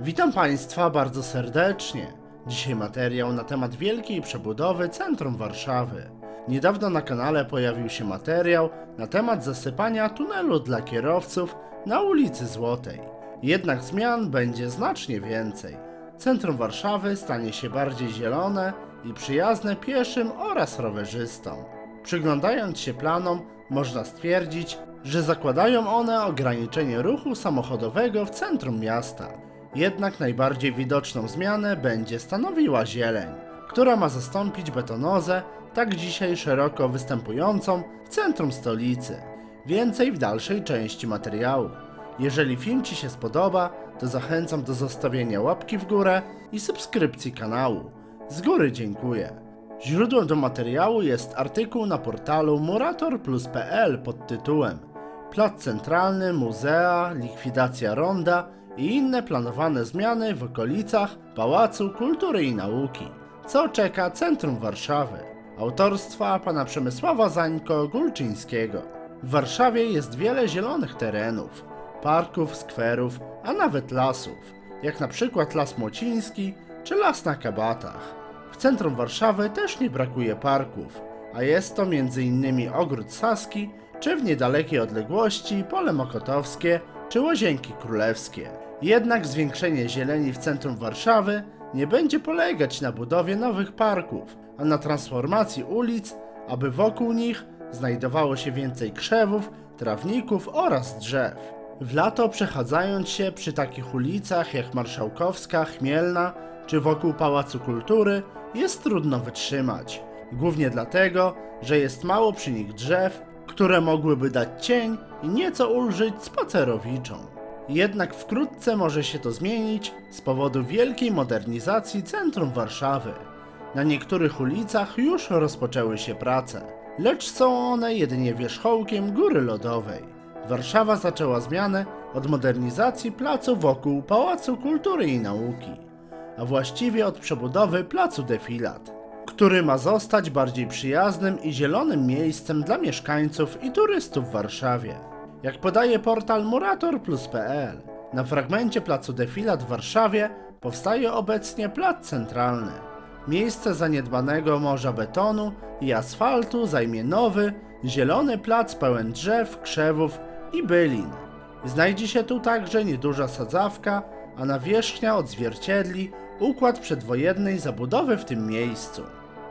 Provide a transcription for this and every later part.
Witam Państwa bardzo serdecznie. Dzisiaj materiał na temat wielkiej przebudowy centrum Warszawy. Niedawno na kanale pojawił się materiał na temat zasypania tunelu dla kierowców na ulicy Złotej. Jednak zmian będzie znacznie więcej. Centrum Warszawy stanie się bardziej zielone i przyjazne pieszym oraz rowerzystom. Przyglądając się planom, można stwierdzić, że zakładają one ograniczenie ruchu samochodowego w centrum miasta. Jednak najbardziej widoczną zmianę będzie stanowiła zieleń, która ma zastąpić betonozę, tak dzisiaj szeroko występującą w centrum stolicy. Więcej w dalszej części materiału. Jeżeli film Ci się spodoba, to zachęcam do zostawienia łapki w górę i subskrypcji kanału. Z góry dziękuję. Źródłem do materiału jest artykuł na portalu muratorplus.pl pod tytułem Plac Centralny, Muzea, likwidacja ronda i inne planowane zmiany w okolicach Pałacu Kultury i Nauki. Co czeka Centrum Warszawy? Autorstwa pana Przemysława Zańko-Gulczyńskiego. W Warszawie jest wiele zielonych terenów, parków, skwerów, a nawet lasów, jak na przykład Las Młociński czy Las na Kabatach. W centrum Warszawy też nie brakuje parków, a jest to m.in. Ogród Saski, czy w niedalekiej odległości Pole Mokotowskie czy Łazienki Królewskie. Jednak zwiększenie zieleni w centrum Warszawy nie będzie polegać na budowie nowych parków, a na transformacji ulic, aby wokół nich znajdowało się więcej krzewów, trawników oraz drzew. W lato przechadzając się przy takich ulicach jak Marszałkowska, Chmielna czy wokół Pałacu Kultury jest trudno wytrzymać. Głównie dlatego, że jest mało przy nich drzew, które mogłyby dać cień i nieco ulżyć spacerowiczom. Jednak wkrótce może się to zmienić z powodu wielkiej modernizacji centrum Warszawy. Na niektórych ulicach już rozpoczęły się prace, lecz są one jedynie wierzchołkiem góry lodowej. Warszawa zaczęła zmianę od modernizacji placu wokół Pałacu Kultury i Nauki, a właściwie od przebudowy placu Defilat, który ma zostać bardziej przyjaznym i zielonym miejscem dla mieszkańców i turystów w Warszawie. Jak podaje portal muratorplus.pl, na fragmencie placu Defilat w Warszawie powstaje obecnie plac centralny. Miejsce zaniedbanego morza betonu i asfaltu zajmie nowy, zielony plac pełen drzew, krzewów i bylin. Znajdzie się tu także nieduża sadzawka, a nawierzchnia odzwierciedli układ przedwojennej zabudowy w tym miejscu.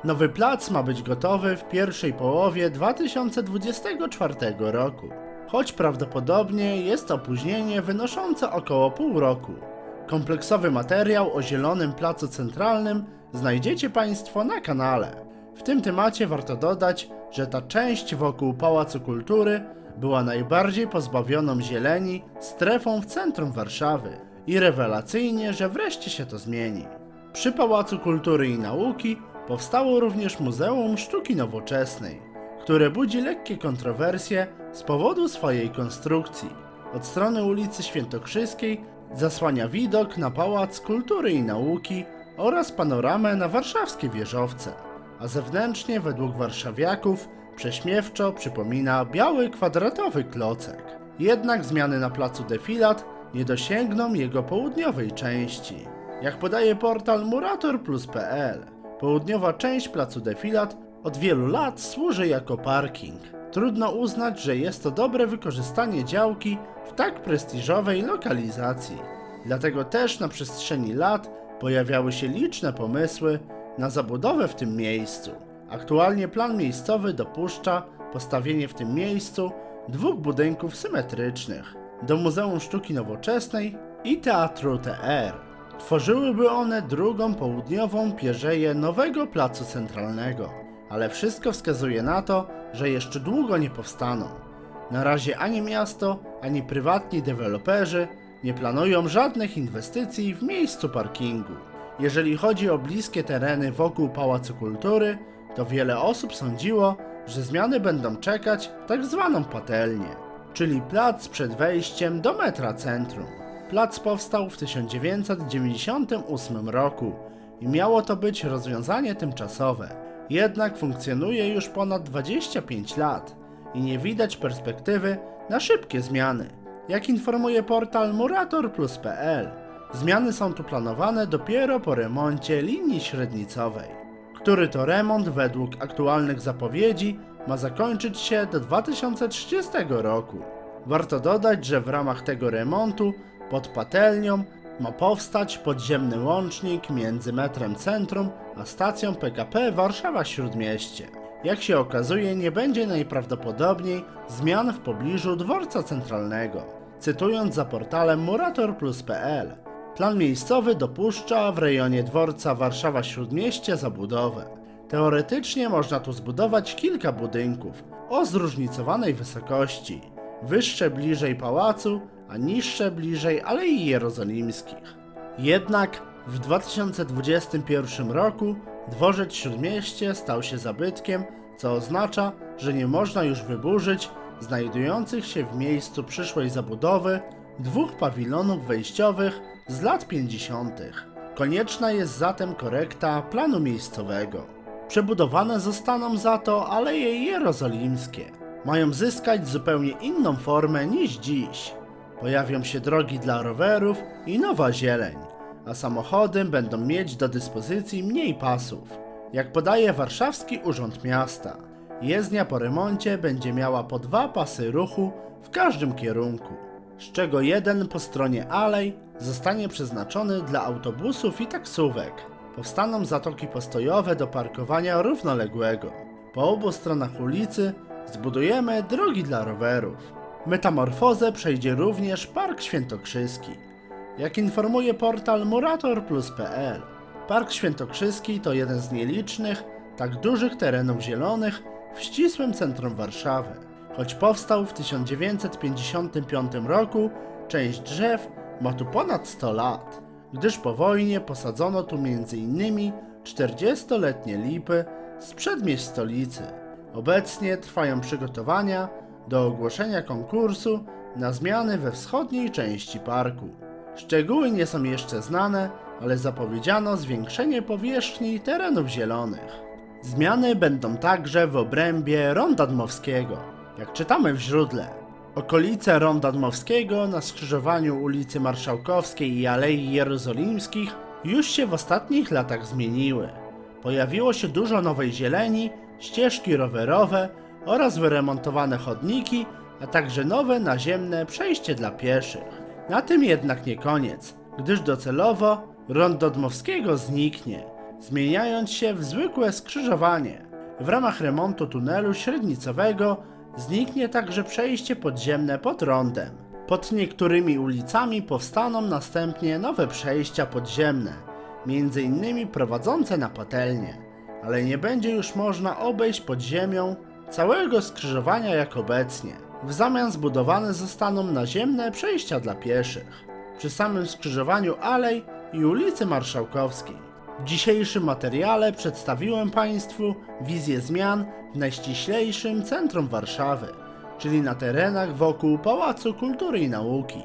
Nowy plac ma być gotowy w pierwszej połowie 2024 roku, choć prawdopodobnie jest opóźnienie wynoszące około pół roku. Kompleksowy materiał o zielonym placu centralnym znajdziecie Państwo na kanale. W tym temacie warto dodać, że ta część wokół Pałacu Kultury była najbardziej pozbawioną zieleni strefą w centrum Warszawy i rewelacyjnie, że wreszcie się to zmieni. Przy Pałacu Kultury i Nauki powstało również Muzeum Sztuki Nowoczesnej, które budzi lekkie kontrowersje z powodu swojej konstrukcji. Od strony ulicy Świętokrzyskiej zasłania widok na Pałac Kultury i Nauki oraz panoramę na warszawskie wieżowce, a zewnętrznie według warszawiaków prześmiewczo przypomina biały kwadratowy klocek. Jednak zmiany na placu Defilat nie dosięgną jego południowej części. Jak podaje portal muratorplus.pl, południowa część placu Defilat od wielu lat służy jako parking. Trudno uznać, że jest to dobre wykorzystanie działki w tak prestiżowej lokalizacji. Dlatego też na przestrzeni lat pojawiały się liczne pomysły na zabudowę w tym miejscu. Aktualnie plan miejscowy dopuszcza postawienie w tym miejscu dwóch budynków symetrycznych do Muzeum Sztuki Nowoczesnej i Teatru TR. Tworzyłyby one drugą południową pierzeję nowego placu centralnego, ale wszystko wskazuje na to, że jeszcze długo nie powstaną. Na razie ani miasto, ani prywatni deweloperzy nie planują żadnych inwestycji w miejscu parkingu. Jeżeli chodzi o bliskie tereny wokół Pałacu Kultury, to wiele osób sądziło, że zmiany będą czekać tak zwaną patelnię, czyli plac przed wejściem do metra centrum. Plac powstał w 1998 roku i miało to być rozwiązanie tymczasowe. Jednak funkcjonuje już ponad 25 lat i nie widać perspektywy na szybkie zmiany. Jak informuje portal muratorplus.pl, Zmiany są tu planowane dopiero po remoncie linii średnicowej, który to remont według aktualnych zapowiedzi ma zakończyć się do 2030 roku. Warto dodać, że w ramach tego remontu pod patelnią ma powstać podziemny łącznik między metrem centrum a stacją PKP Warszawa Śródmieście. Jak się okazuje, nie będzie najprawdopodobniej zmian w pobliżu dworca centralnego. Cytując za portalem muratorplus.pl, plan miejscowy dopuszcza w rejonie dworca Warszawa Śródmieście zabudowę. Teoretycznie można tu zbudować kilka budynków o zróżnicowanej wysokości, wyższe bliżej pałacu, a niższe bliżej Alei Jerozolimskich. Jednak w 2021 roku dworzec Śródmieście stał się zabytkiem, co oznacza, że nie można już wyburzyć znajdujących się w miejscu przyszłej zabudowy dwóch pawilonów wejściowych z lat 50. Konieczna jest zatem korekta planu miejscowego. Przebudowane zostaną za to Aleje Jerozolimskie. Mają zyskać zupełnie inną formę niż dziś. Pojawią się drogi dla rowerów i nowa zieleń, a samochody będą mieć do dyspozycji mniej pasów. Jak podaje Warszawski Urząd Miasta, jezdnia po remoncie będzie miała po dwa pasy ruchu w każdym kierunku, z czego jeden po stronie alej zostanie przeznaczony dla autobusów i taksówek. Powstaną zatoki postojowe do parkowania równoległego. Po obu stronach ulicy zbudujemy drogi dla rowerów. Metamorfozę przejdzie również Park Świętokrzyski. Jak informuje portal muratorplus.pl, Park Świętokrzyski to jeden z nielicznych, tak dużych terenów zielonych w ścisłym centrum Warszawy. Choć powstał w 1955 roku, część drzew ma tu ponad 100 lat, gdyż po wojnie posadzono tu m.in. 40-letnie lipy z przedmieść stolicy. Obecnie trwają przygotowania do ogłoszenia konkursu na zmiany we wschodniej części parku. Szczegóły nie są jeszcze znane, ale zapowiedziano zwiększenie powierzchni terenów zielonych. Zmiany będą także w obrębie Ronda Dmowskiego, jak czytamy w źródle. Okolice Ronda Dmowskiego na skrzyżowaniu ulicy Marszałkowskiej i Alei Jerozolimskich już się w ostatnich latach zmieniły. Pojawiło się dużo nowej zieleni, ścieżki rowerowe oraz wyremontowane chodniki, a także nowe naziemne przejście dla pieszych. Na tym jednak nie koniec, gdyż docelowo rondo Dmowskiego zniknie, zmieniając się w zwykłe skrzyżowanie. W ramach remontu tunelu średnicowego zniknie także przejście podziemne pod rondem. Pod niektórymi ulicami powstaną następnie nowe przejścia podziemne, innymi prowadzące na patelnię, ale nie będzie już można obejść pod ziemią całego skrzyżowania jak obecnie. W zamian zbudowane zostaną naziemne przejścia dla pieszych przy samym skrzyżowaniu Alej i ulicy Marszałkowskiej. W dzisiejszym materiale przedstawiłem Państwu wizję zmian w najściślejszym centrum Warszawy, czyli na terenach wokół Pałacu Kultury i Nauki.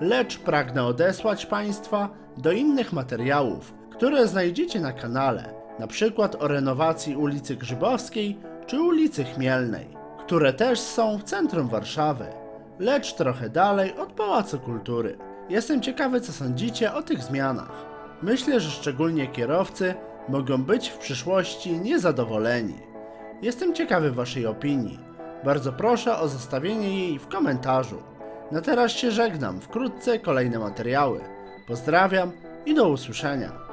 Lecz pragnę odesłać Państwa do innych materiałów, które znajdziecie na kanale, na przykład o renowacji ulicy Grzybowskiej czy ulicy Chmielnej, które też są w centrum Warszawy, lecz trochę dalej od Pałacu Kultury. Jestem ciekawy, co sądzicie o tych zmianach. Myślę, że szczególnie kierowcy mogą być w przyszłości niezadowoleni. Jestem ciekawy Waszej opinii. Bardzo proszę o zostawienie jej w komentarzu. Na teraz się żegnam, wkrótce kolejne materiały. Pozdrawiam i do usłyszenia.